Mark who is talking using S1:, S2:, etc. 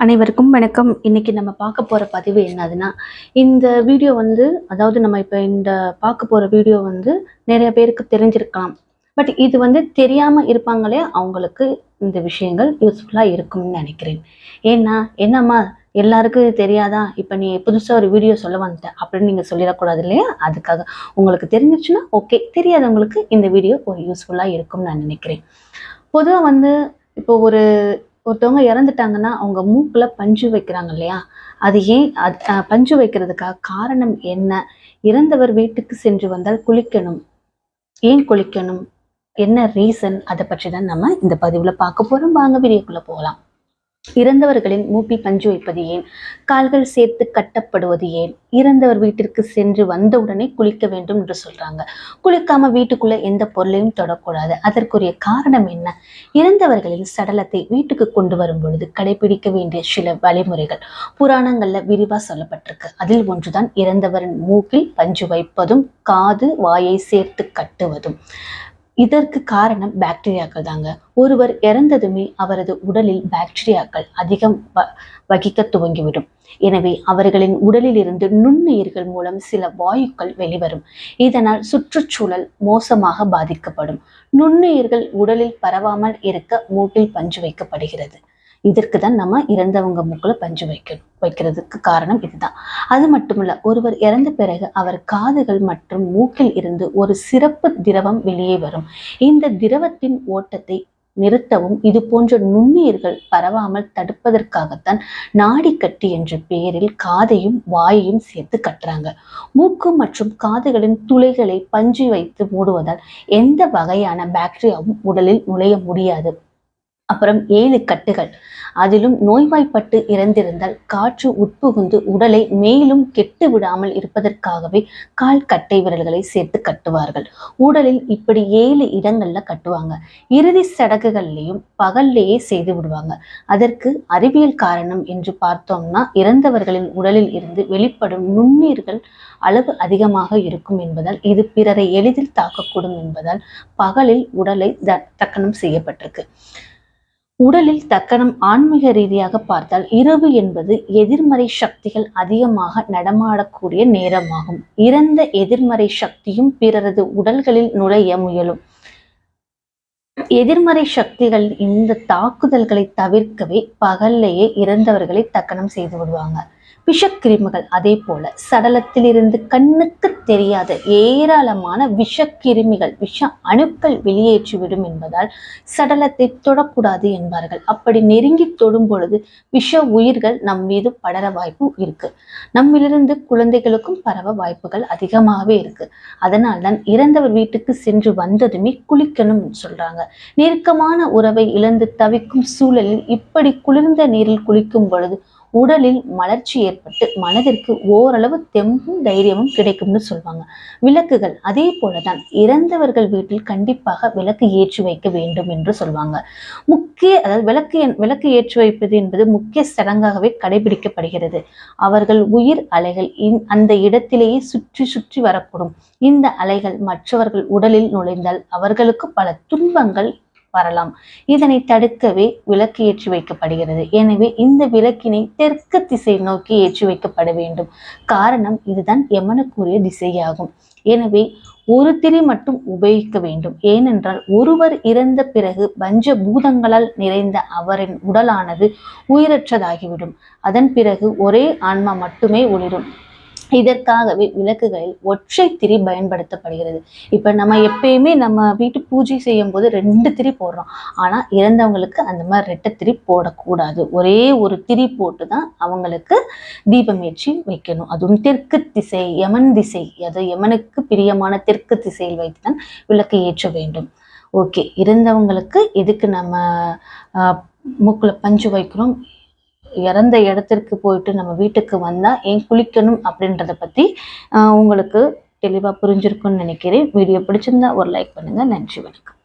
S1: அனைவருக்கும் வணக்கம். இன்னைக்கு நம்ம பார்க்க போகிற பதிவு என்னதுன்னா இந்த வீடியோ வந்து அதாவது நம்ம இப்போ இந்த பார்க்க போகிற வீடியோ வந்து நிறைய பேருக்கு தெரிஞ்சிருக்கலாம். பட் இது வந்து தெரியாமல் இருப்பாங்களே அவங்களுக்கு இந்த விஷயங்கள் யூஸ்ஃபுல்லாக இருக்கும்னு நினைக்கிறேன். ஏன்னா என்னம்மா எல்லாருக்கும் தெரியாதா? இப்போ நீ புதுசாக ஒரு வீடியோ சொல்ல வந்துட்ட அப்படின்னு நீங்கள் சொல்லிடக்கூடாது இல்லையா? அதுக்காக உங்களுக்கு தெரிஞ்சிச்சுன்னா ஓகே தெரியாதவங்களுக்கு இந்த வீடியோ ஒரு யூஸ்ஃபுல்லாக இருக்கும்னு நான் நினைக்கிறேன். பொதுவாக வந்து இப்போ ஒரு ஒருத்தவங்க இறந்துட்டாங்கன்னா அவங்க மூக்கில் பஞ்சு வைக்கிறாங்க இல்லையா? அது ஏன் அது பஞ்சு வைக்கிறதுக்காக காரணம் என்ன? இறந்தவர் வீட்டுக்கு சென்று வந்தால் குளிக்கணும். ஏன் குளிக்கணும்? என்ன ரீசன் அதை பற்றி தான் நம்ம இந்த பதிவில் பார்க்க போகிறோம் வாங்க வீடியோக்குள்ளே போகலாம். இறந்தவர்களின் மூப்பில் பஞ்சு வைப்பது ஏன்? கால்கள் சேர்த்து கட்டப்படுவது ஏன்? இறந்தவர் வீட்டிற்கு சென்று வந்தவுடனே குளிக்க வேண்டும் என்று சொல்றாங்க. குளிக்காம வீட்டுக்குள்ள எந்த பொருளையும் தொடக்கூடாது. அதற்குரிய காரணம் என்ன? இறந்தவர்களின் சடலத்தை வீட்டுக்கு கொண்டு வரும் பொழுது கடைபிடிக்க வேண்டிய சில வழிமுறைகள் புராணங்கள்ல விரிவா சொல்லப்பட்டிருக்கு. அதில் ஒன்றுதான் இறந்தவரின் மூக்கில் பஞ்சு வைப்பதும் காது வாயை சேர்த்து கட்டுவதும். இதற்கு காரணம் பாக்டீரியாக்கள் தாங்க. ஒருவர் இறந்ததுமே அவரது உடலில் பாக்டீரியாக்கள் அதிகம் வ- வகிக்க துவங்கிவிடும். எனவே அவர்களின் உடலில் இருந்து நுண்ணுயிர்கள் மூலம் சில வாயுக்கள் வெளிவரும். இதனால் சுற்றுச்சூழல் மோசமாக பாதிக்கப்படும். நுண்ணுயிர்கள் உடலில் பரவாமல் இருக்க மூட்டில் பஞ்சு வைக்கப்படுகிறது. இதற்கு தான் நம்ம இறந்தவங்க மூக்குல பஞ்சு வைக்கணும் வைக்கிறதுக்கு காரணம் இதுதான். அது மட்டுமல்ல ஒருவர் இறந்த பிறகு அவர் காதுகள் மற்றும் மூக்கில் இருந்து ஒரு சிறப்பு திரவம் வெளியே வரும். இந்த திரவத்தின் ஓட்டத்தை நிறுத்தவும் இது போன்ற நுண்ணுயிர்கள் பரவாமல் தடுப்பதற்காகத்தான் நாடிக்கட்டி என்ற பெயரில் காதையும் வாயையும் சேர்த்து கட்டுறாங்க. மூக்கு மற்றும் காதுகளின் துளைகளை பஞ்சு வைத்து மூடுவதால் எந்த வகையான பாக்டீரியாவும் உடலில் நுழைய முடியாது. அப்புறம் ஏழு கட்டுகள். அதிலும் நோய்வாய்ப்பட்டு இறந்திருந்தால் காற்று உட்புகுந்து உடலை மேலும் கெட்டு விடாமல் இருப்பதற்காகவே கால் கட்டை விரல்களை சேர்த்து கட்டுவார்கள். உடலில் இப்படி ஏழு இடங்கள்ல கட்டுவாங்க. இறுதி சடங்குகள்லையும் பகல்லையே செய்து விடுவாங்க. அதற்கு அறிவியல் காரணம் என்று பார்த்தோம்னா இறந்தவர்களின் உடலில் இருந்து வெளிப்படும் நுண்ணீர்கள் அளவு அதிகமாக இருக்கும் என்பதால் இது பிறரை எளிதில் தாக்கக்கூடும் என்பதால் பகலில் உடலை த- தக்கனம் செய்யப்பட்டிருக்கு. உடலில் தக்கனம் ஆன்மீக ரீதியாக பார்த்தால் இரவு என்பது எதிர்மறை சக்திகள் அதிகமாக நடமாடக்கூடிய நேரமாகும். இறந்த எதிர்மறை சக்தியும் பிறரது உடல்களில் நுழைய முயலும். எதிர்மறை சக்திகள் இந்த தாக்குதல்களை தவிர்க்கவே பகல்லையே இறந்தவர்களை தக்கனம் செய்து விடுவாங்க. விஷக்கிருமிகள் அதே போல சடலத்திலிருந்து கண்ணுக்கு தெரியாத ஏராளமான விஷக்கிருமிகள் விஷ அணுக்கள் வெளியேற்றிவிடும் என்பதால் சடலத்தை தொடக்கூடாது என்பார்கள். அப்படி நெருங்கி தொடும் பொழுது விஷ உயிர்கள் நம் மீது படர வாய்ப்பு இருக்கு. நம்மிலிருந்து குழந்தைகளுக்கும் பரவ வாய்ப்புகள் அதிகமாகவே இருக்கு. அதனால்தான் இறந்தவர் வீட்டுக்கு சென்று வந்ததுமே குளிக்கணும்னு சொல்றாங்க. நெருக்கமான உறவை இழந்து தவிக்கும் சூழலில் இப்படி குளிர்ந்த நீரில் குளிக்கும் பொழுது உடலில் மலர்ச்சி ஏற்பட்டு மனதிற்கு ஓரளவு தெம்பும் தைரியமும் கிடைக்கும்னு சொல்லுவாங்க. விளக்குகள் அதே போலதான் இறந்தவர்கள் வீட்டில் கண்டிப்பாக விளக்கு ஏற்றி வைக்க வேண்டும் என்று சொல்லுவாங்க. முக்கிய அதாவது விளக்கு என்- விளக்கு ஏற்றி வைப்பது என்பது முக்கிய சடங்காகவே கடைபிடிக்கப்படுகிறது. அவர்கள் உயிர் அலைகள் அந்த இடத்திலேயே சுற்றி சுற்றி வரக்கூடும் இந்த அலைகள் மற்றவர்கள் உடலில் நுழைந்தால் அவர்களுக்கு பல துன்பங்கள் வரலாம். இதனை தடுக்கவே விளக்கு ஏற்றி வைக்கப்படுகிறது. எனவே இந்த விளக்கினை தெற்கு திசை நோக்கி ஏற்றி வைக்கப்பட வேண்டும். காரணம் இதுதான் யமனுக்குரிய திசையாகும். எனவே ஒரு திரி மட்டும் உபயோகிக்க வேண்டும். ஏனென்றால் ஒருவர் இறந்த பிறகு பஞ்ச பூதங்களால் நிறைந்த அவரின் உடலானது உயிரற்றதாகிவிடும். அதன் பிறகு ஒரே ஆன்மா மட்டுமே ஒளிரும். இதற்காகவே விளக்குகளில் ஒற்றை திரி பயன்படுத்தப்படுகிறது. இப்ப நம்ம எப்பயுமே நம்ம வீட்டு பூஜை செய்யும் போது ரெண்டு திரி போடுறோம். ஆனா இறந்தவங்களுக்கு அந்த மாதிரி ரெட்டை திரி போடக்கூடாது. ஒரே ஒரு திரி போட்டு தான் அவங்களுக்கு தீபம் ஏற்றி வைக்கணும். அதுவும் தெற்கு திசை யமன் திசை. அது யமனுக்கு பிரியமான தெற்கு திசையில் வைத்து தான் விளக்கு ஏற்ற வேண்டும். ஓகே இறந்தவங்களுக்கு எதுக்கு நம்ம மூக்கில் பஞ்சு வைக்கிறோம்? இறந்த இடத்திற்கு போயிட்டு நம்ம வீட்டுக்கு வந்தால் ஏன் குளிக்கணும் அப்படின்றத பற்றி உங்களுக்கு தெளிவாக புரிஞ்சிருக்கும்னு நினைக்கிறேன். வீடியோ பிடிச்சிருந்தா ஒரு லைக் பண்ணுங்கள் நன்றி வணக்கம்.